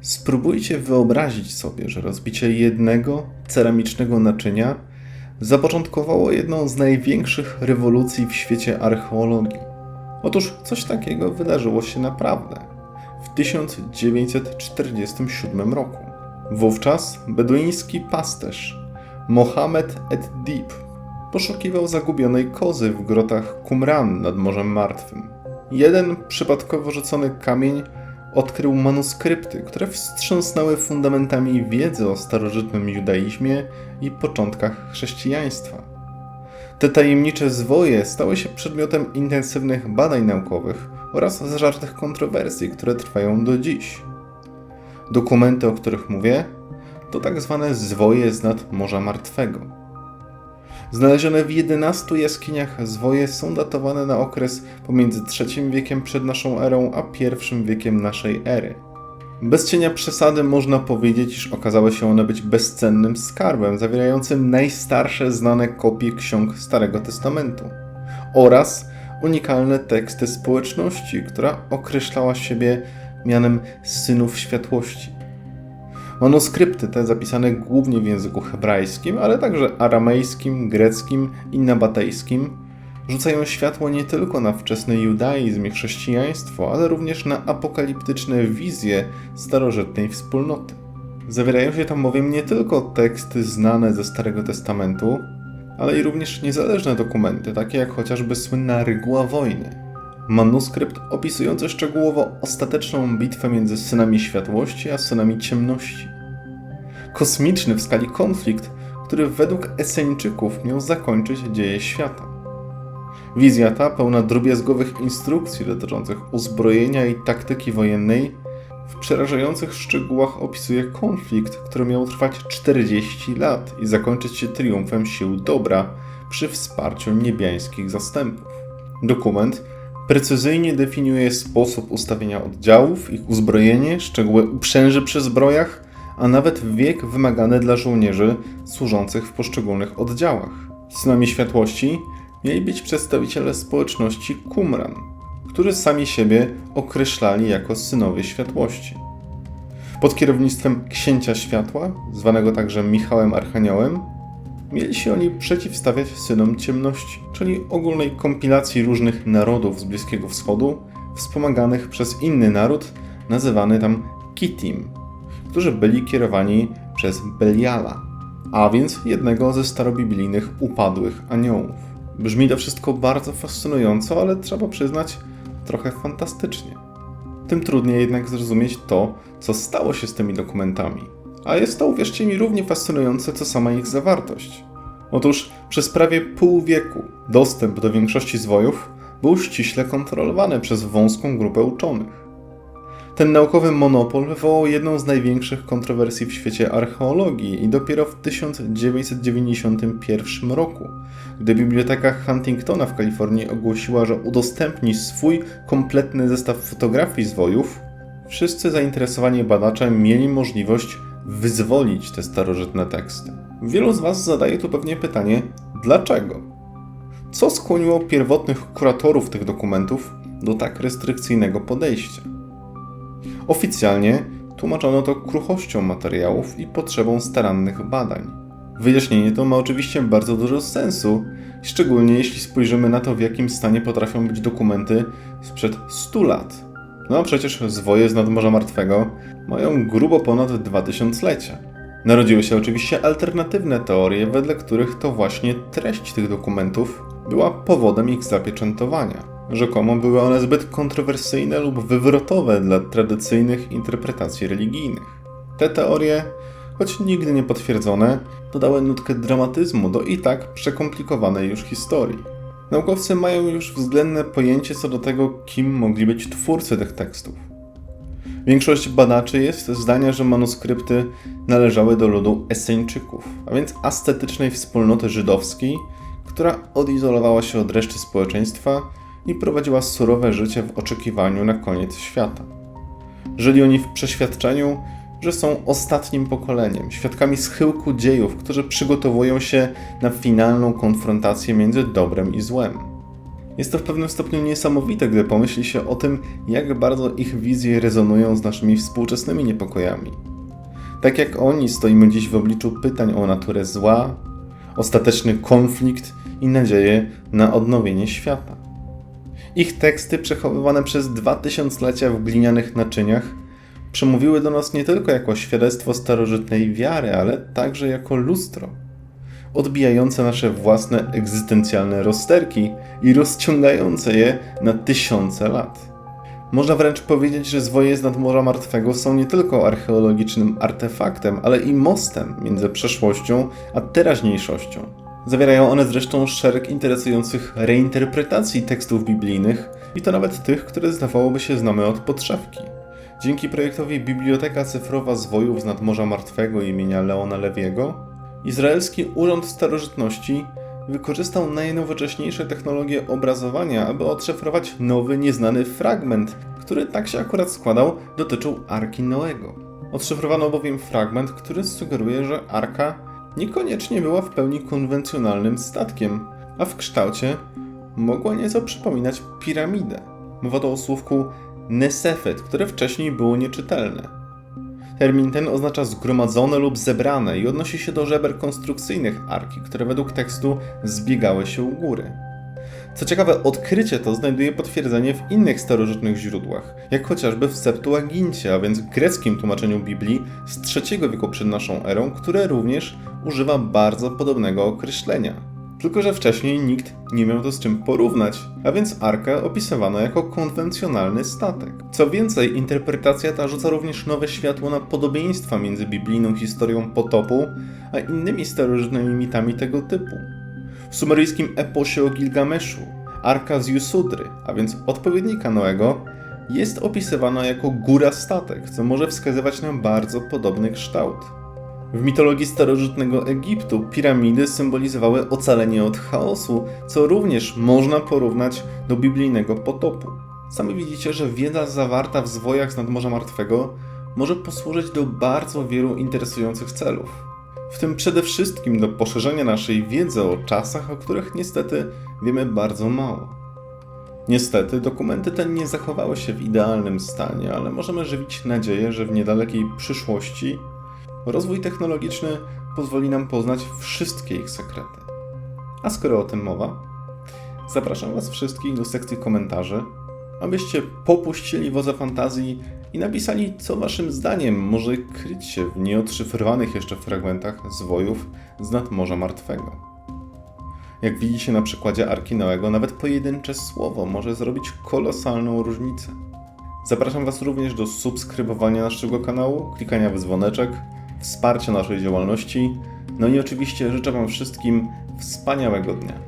Spróbujcie wyobrazić sobie, że rozbicie jednego ceramicznego naczynia zapoczątkowało jedną z największych rewolucji w świecie archeologii. Otóż coś takiego wydarzyło się naprawdę w 1947 roku. Wówczas beduiński pasterz Mohamed ed-Dib poszukiwał zagubionej kozy w grotach Qumran nad Morzem Martwym. Jeden przypadkowo rzucony kamień odkrył manuskrypty, które wstrząsnęły fundamentami wiedzy o starożytnym judaizmie i początkach chrześcijaństwa. Te tajemnicze zwoje stały się przedmiotem intensywnych badań naukowych oraz zażartych kontrowersji, które trwają do dziś. Dokumenty, o których mówię, to tak zwane zwoje z nad Morza Martwego. Znalezione w 11 jaskiniach zwoje są datowane na okres pomiędzy III wiekiem przed naszą erą a I wiekiem naszej ery. Bez cienia przesady można powiedzieć, iż okazały się one być bezcennym skarbem zawierającym najstarsze znane kopie ksiąg Starego Testamentu oraz unikalne teksty społeczności, która określała siebie mianem synów światłości. Manuskrypty te zapisane głównie w języku hebrajskim, ale także aramejskim, greckim i nabatejskim rzucają światło nie tylko na wczesny judaizm i chrześcijaństwo, ale również na apokaliptyczne wizje starożytnej wspólnoty. Zawierają się tam bowiem nie tylko teksty znane ze Starego Testamentu, ale i również niezależne dokumenty, takie jak chociażby słynna Rygła Wojny. Manuskrypt opisujący szczegółowo ostateczną bitwę między synami światłości a synami ciemności. Kosmiczny w skali konflikt, który według Eseńczyków miał zakończyć dzieje świata. Wizja ta, pełna drobiazgowych instrukcji dotyczących uzbrojenia i taktyki wojennej, w przerażających szczegółach opisuje konflikt, który miał trwać 40 lat i zakończyć się triumfem sił dobra przy wsparciu niebiańskich zastępów. Dokument precyzyjnie definiuje sposób ustawienia oddziałów, ich uzbrojenie, szczegóły uprzęży przy zbrojach, a nawet wiek wymagany dla żołnierzy służących w poszczególnych oddziałach. Synami światłości mieli być przedstawiciele społeczności Qumran, którzy sami siebie określali jako synowie światłości. Pod kierownictwem księcia światła, zwanego także Michałem Archaniołem, mieli się oni przeciwstawiać synom ciemności, czyli ogólnej kompilacji różnych narodów z Bliskiego Wschodu, wspomaganych przez inny naród, nazywany tam Kitim, którzy byli kierowani przez Beliala, a więc jednego ze starobiblijnych upadłych aniołów. Brzmi to wszystko bardzo fascynująco, ale trzeba przyznać trochę fantastycznie. Tym trudniej jednak zrozumieć to, co stało się z tymi dokumentami. A jest to, uwierzcie mi, równie fascynujące, co sama ich zawartość. Otóż przez prawie pół wieku dostęp do większości zwojów był ściśle kontrolowany przez wąską grupę uczonych. Ten naukowy monopol wywołał jedną z największych kontrowersji w świecie archeologii i dopiero w 1991 roku, gdy Biblioteka Huntingtona w Kalifornii ogłosiła, że udostępni swój kompletny zestaw fotografii zwojów, wszyscy zainteresowani badacze mieli możliwość wyzwolić te starożytne teksty. Wielu z Was zadaje tu pewnie pytanie, dlaczego? Co skłoniło pierwotnych kuratorów tych dokumentów do tak restrykcyjnego podejścia? Oficjalnie tłumaczono to kruchością materiałów i potrzebą starannych badań. Wyjaśnienie to ma oczywiście bardzo dużo sensu, szczególnie jeśli spojrzymy na to, w jakim stanie potrafią być dokumenty sprzed 100 lat. No przecież zwoje z nadmorza martwego mają grubo ponad dwa tysiąclecia. Narodziły się oczywiście alternatywne teorie, wedle których to właśnie treść tych dokumentów była powodem ich zapieczętowania. Rzekomo były one zbyt kontrowersyjne lub wywrotowe dla tradycyjnych interpretacji religijnych. Te teorie, choć nigdy nie potwierdzone, dodały nutkę dramatyzmu do i tak przekomplikowanej już historii. Naukowcy mają już względne pojęcie co do tego, kim mogli być twórcy tych tekstów. Większość badaczy jest zdania, że manuskrypty należały do ludu Eseńczyków, a więc ascetycznej wspólnoty żydowskiej, która odizolowała się od reszty społeczeństwa i prowadziła surowe życie w oczekiwaniu na koniec świata. Żyli oni w przeświadczeniu, że są ostatnim pokoleniem, świadkami schyłku dziejów, którzy przygotowują się na finalną konfrontację między dobrem i złem. Jest to w pewnym stopniu niesamowite, gdy pomyśli się o tym, jak bardzo ich wizje rezonują z naszymi współczesnymi niepokojami. Tak jak oni stoimy dziś w obliczu pytań o naturę zła, ostateczny konflikt i nadzieję na odnowienie świata. Ich teksty, przechowywane przez dwa tysiąclecia w glinianych naczyniach, przemówiły do nas nie tylko jako świadectwo starożytnej wiary, ale także jako lustro, odbijające nasze własne egzystencjalne rozterki i rozciągające je na tysiące lat. Można wręcz powiedzieć, że zwoje z nadmorza martwego są nie tylko archeologicznym artefaktem, ale i mostem między przeszłością a teraźniejszością. Zawierają one zresztą szereg interesujących reinterpretacji tekstów biblijnych i to nawet tych, które zdawałoby się znamy od podszewki. Dzięki projektowi Biblioteka Cyfrowa Zwojów z Nadmorza Martwego imienia Leona Lewiego, Izraelski Urząd Starożytności wykorzystał najnowocześniejsze technologie obrazowania, aby odszyfrować nowy, nieznany fragment, który tak się akurat składał, dotyczył Arki Noego. Odszyfrowano bowiem fragment, który sugeruje, że Arka niekoniecznie była w pełni konwencjonalnym statkiem, a w kształcie mogła nieco przypominać piramidę. Mowa to o słówku Nesefet, które wcześniej było nieczytelne. Termin ten oznacza zgromadzone lub zebrane i odnosi się do żeber konstrukcyjnych arki, które według tekstu zbiegały się u góry. Co ciekawe, odkrycie to znajduje potwierdzenie w innych starożytnych źródłach, jak chociażby w Septuagincie, a więc greckim tłumaczeniu Biblii z III wieku przed naszą erą, które również używa bardzo podobnego określenia. Tylko, że wcześniej nikt nie miał to z czym porównać, a więc arkę opisywano jako konwencjonalny statek. Co więcej, interpretacja ta rzuca również nowe światło na podobieństwa między biblijną historią potopu, a innymi starożytnymi mitami tego typu. W sumeryjskim eposie o Gilgameszu, arka z Jusudry, a więc odpowiednika Noego, jest opisywana jako góra statek, co może wskazywać na bardzo podobny kształt. W mitologii starożytnego Egiptu piramidy symbolizowały ocalenie od chaosu, co również można porównać do biblijnego potopu. Sami widzicie, że wiedza zawarta w zwojach z nadmorza martwego może posłużyć do bardzo wielu interesujących celów. W tym przede wszystkim do poszerzenia naszej wiedzy o czasach, o których niestety wiemy bardzo mało. Niestety, dokumenty te nie zachowały się w idealnym stanie, ale możemy żywić nadzieję, że w niedalekiej przyszłości Rozwój technologiczny pozwoli nam poznać wszystkie ich sekrety. A skoro o tym mowa, zapraszam Was wszystkich do sekcji komentarzy, abyście popuścili wodze fantazji i napisali, co Waszym zdaniem może kryć się w nieodszyfrowanych jeszcze fragmentach zwojów z nadmorza martwego. Jak widzicie na przykładzie Arki Noego, nawet pojedyncze słowo może zrobić kolosalną różnicę. Zapraszam Was również do subskrybowania naszego kanału, klikania w dzwoneczek, wsparcia naszej działalności. No i oczywiście życzę Wam wszystkim wspaniałego dnia.